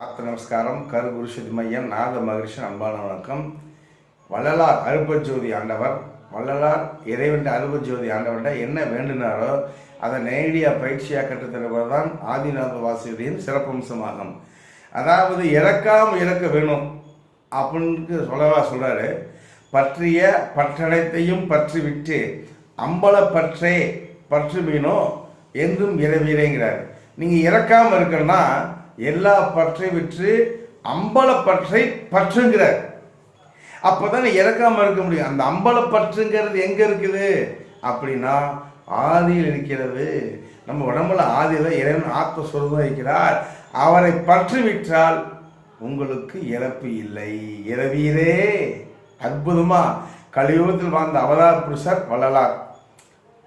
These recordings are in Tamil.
ஆத்த நமஸ்காரம் கரு குருஷதி மையம் நாத மகிழ்ச்சி அன்பான வணக்கம். வள்ளலார் அருப்பஜோதி ஆண்டவர் வள்ளலார் இறைவன் அருபஜோதி ஆண்டவர்கிட்ட என்ன வேண்டினாரோ அதை நேரடியாக பயிற்சியாக கற்றுத்தருவது தான் ஆதிநாத வாசியுடையின் சிறப்பம்சமாகும். அதாவது இறக்காம இறக்க வேணும் அப்படின்னு சொல்லவா சொல்றாரு. பற்றிய பற்றனைத்தையும் பற்றி விட்டு அம்பல பற்றே பற்று மீனோ என்றும் இரவீரேங்கிறார் நீங்கள் இறக்காமல் இருக்கணும்னா எல்லா பற்றை விற்று அம்பல பற்றை பற்றுங்கிறார். அப்பதான் இறக்காம இருக்க முடியும். அந்த அம்பல பற்றுங்கிறது எங்க இருக்குது? அப்படின்னா ஆதியில் இருக்கிறது. நம்ம உடம்புல ஆதியில இறைவன் ஆத்மஸ்வரூபம் இருக்கிறார். அவரை பற்றி விற்றால் உங்களுக்கு இறப்பு இல்லை. இரவீரே அற்புதமா. கலியுகத்தில் வாழ்ந்த அவதார் புருஷர் வள்ளலார்.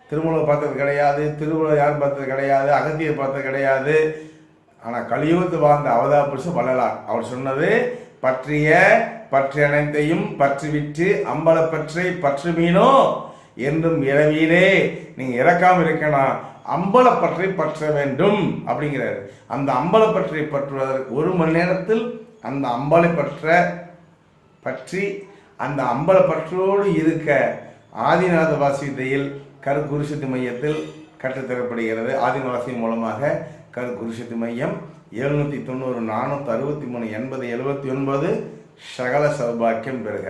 திருமலை பார்த்தது கிடையாது திருமலை யார் பார்த்தது கிடையாது அகத்தியர் பார்த்தது கிடையாது. ஆனால் கலியுகத்து வாழ்ந்த அவதா புருஷர் வள்ளலார். அவர் சொன்னது பற்றிய பற்றி அனைத்தையும் பற்றிவிட்டு அம்பலப்பற்றை பற்று மீனோ என்றும் இறவீரே நீங்க இறக்காம இருக்கணும் அம்பலப்பற்றை பற்ற வேண்டும் அப்படிங்கிறார். அந்த அம்பலப்பற்றை பற்றுவதற்கு ஒரு மணி நேரத்தில் அந்த அம்பலை பற்ற பற்றி அந்த அம்பலப்பற்றோடு இருக்க ஆதிநாத வாசியத்தையில் கரு மையத்தில் கற்றுத்தரப்படுகிறது. ஆதிநாவாசி மூலமாக கரு குருசக்தி மையம் எழுநூற்றி தொண்ணூறு நானூற்றி அறுபத்தி மூணு எண்பது எழுபத்தி ஒன்பது சகல சௌபாக்கியம் பெறுக.